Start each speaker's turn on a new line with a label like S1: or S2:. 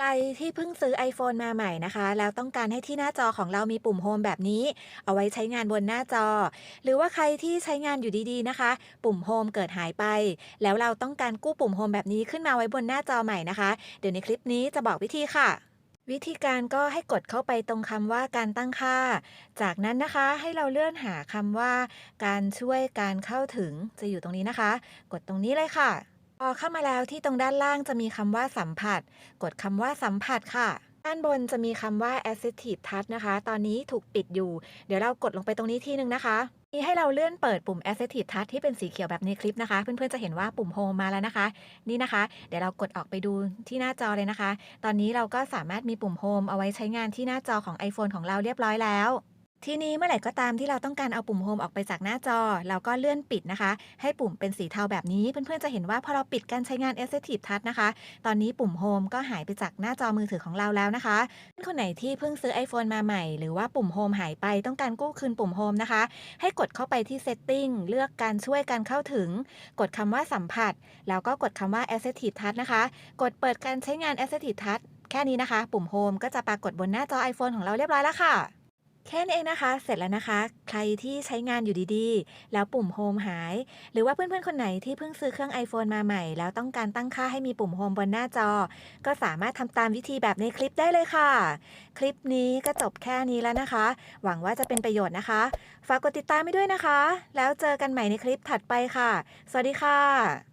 S1: ใครที่เพิ่งซื้อ iPhone มาใหม่นะคะ แล้วต้องการให้ที่หน้าจอของเรามีปุ่มโฮมแบบนี้ เอาไว้ใช้งานบนหน้าจอ หรือว่าใครที่ใช้งานอยู่ดีๆนะคะ ปุ่มโฮมเกิดหายไป แล้วเราต้องการกู้ปุ่มโฮมแบบนี้ขึ้นมาไว้บนหน้าจอใหม่นะคะ เดี๋ยวในคลิปนี้จะบอกวิธีค่ะวิธีการก็ให้กดเข้าไปตรงคำว่าการตั้งค่า จากนั้นนะคะให้เราเลื่อนหาคำว่า การช่วยการเข้าถึงจะอยู่ตรงนี้นะคะ กดตรงนี้เลยค่ะ พอเข้ามาแล้วที่ตรงด้านล่างจะมีคำว่าสัมผัส กดคำว่าสัมผัสค่ะด้านบนจะมีคำว่า assistive touch นะคะ ตอนนี้ถูกปิดอยู่ เดี๋ยวเรากดลงไปตรงนี้ทีนึงนะคะนี่ให้เราเลื่อนเปิดปุ่ม assistive touch ที่เป็นสีเขียวแบบในคลิปนะคะ เพื่อนๆจะเห็นว่าปุ่ม home มาแล้วนะคะ นี่นะคะ เดี๋ยวเรากดออกไปดูที่หน้าจอเลยนะคะ ตอนนี้เราก็สามารถมีปุ่ม home เอาไว้ใช้งานที่หน้าจอของ iPhone ของเราเรียบร้อยแล้ว ทีนี้เมื่อไหร่ก็ตามที่เราต้องการเอาปุ่มโฮมออกไปจากหน้าจอ เราก็เลื่อนปิดนะคะ ให้ปุ่มเป็นสีเทาแบบนี้ เพื่อนๆจะเห็นว่าพอเราปิดการใช้งาน Assistive Touch นะคะ ตอนนี้ปุ่มโฮมก็หายไปจากหน้าจอมือถือของเราแล้วนะคะ คนไหนที่เพิ่งซื้อ iPhone มาใหม่ หรือว่าปุ่มโฮมหายไปต้องการกู้คืนปุ่มโฮมนะคะ ให้กดเข้าไปที่ Setting เลือกการช่วยการเข้าถึง กดคำว่าสัมผัส แล้วก็กดคำว่า Assistive Touch นะคะ กดเปิดการใช้งาน Assistive Touch แค่นี้นะคะ ปุ่มโฮมก็จะปรากฏบนหน้าจอ iPhone ของเราเรียบร้อยแล้วค่ะ แค่นี้เองนะคะ เสร็จแล้วนะคะ ใครที่ใช้งานอยู่ดีๆ แล้วปุ่มโฮมหาย หรือว่าเพื่อนๆ คนไหนที่เพิ่งซื้อเครื่อง iPhone มาใหม่ แล้วต้องการตั้งค่าให้มีปุ่มโฮมบนหน้าจอ ก็สามารถทำตามวิธีแบบในคลิปได้เลยค่ะ คลิปนี้ก็จบแค่นี้แล้วนะคะ หวังว่าจะเป็นประโยชน์นะคะ ฝากกดติดตามไปด้วยนะคะ แล้วเจอกันใหม่ในคลิปถัดไปค่ะ สวัสดีค่ะ